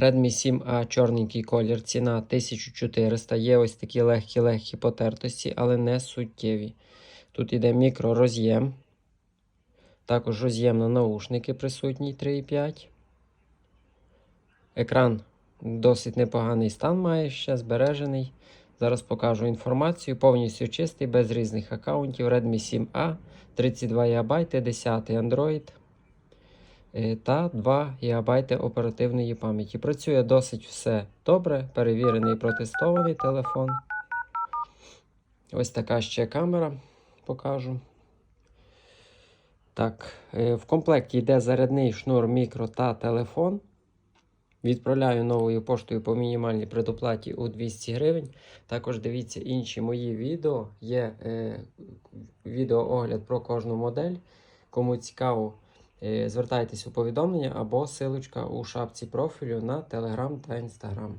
Redmi 7A чорненький колір, ціна 1400. Є ось такі легкі-легкі потертості, але не суттєві. Тут іде мікророз'єм. Також роз'єм на наушники присутній 3,5. Екран досить непоганий стан має, ще збережений. Зараз покажу інформацію. Повністю чистий, без різних аккаунтів. Redmi 7A, 32 ГБ, 10 Android та 2 ГБ оперативної пам'яті. Працює досить все добре, перевірений протестований телефон. Ось така ще камера покажу. Так, е, в комплекті йде зарядний шнур мікро та телефон. Відправляю новою поштою по мінімальній предоплаті у 200 гривень. Також дивіться інші мої відео. Є е, відеоогляд про кожну модель. Кому цікаво, е, звертайтесь у повідомлення або силочка у шапці профілю на Telegram та Instagram.